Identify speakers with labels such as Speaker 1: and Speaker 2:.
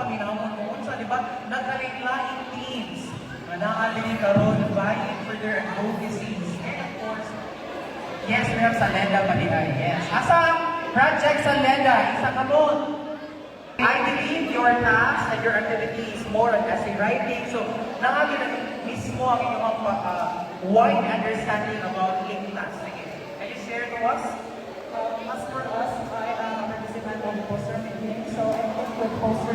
Speaker 1: paminamon mo unsa di ba nga naa din karon vying for their advocacies and of course yes we have Salenda pa diha yes. Asa? Project Salenda isa ka mo I believe your task and your activity is more on essay writing so nakagin mismo ang inyong uh, wide understanding about ICTAS Sige. can you share to us?
Speaker 2: Um, as for us, I am a participant of poster meeting, so I think with poster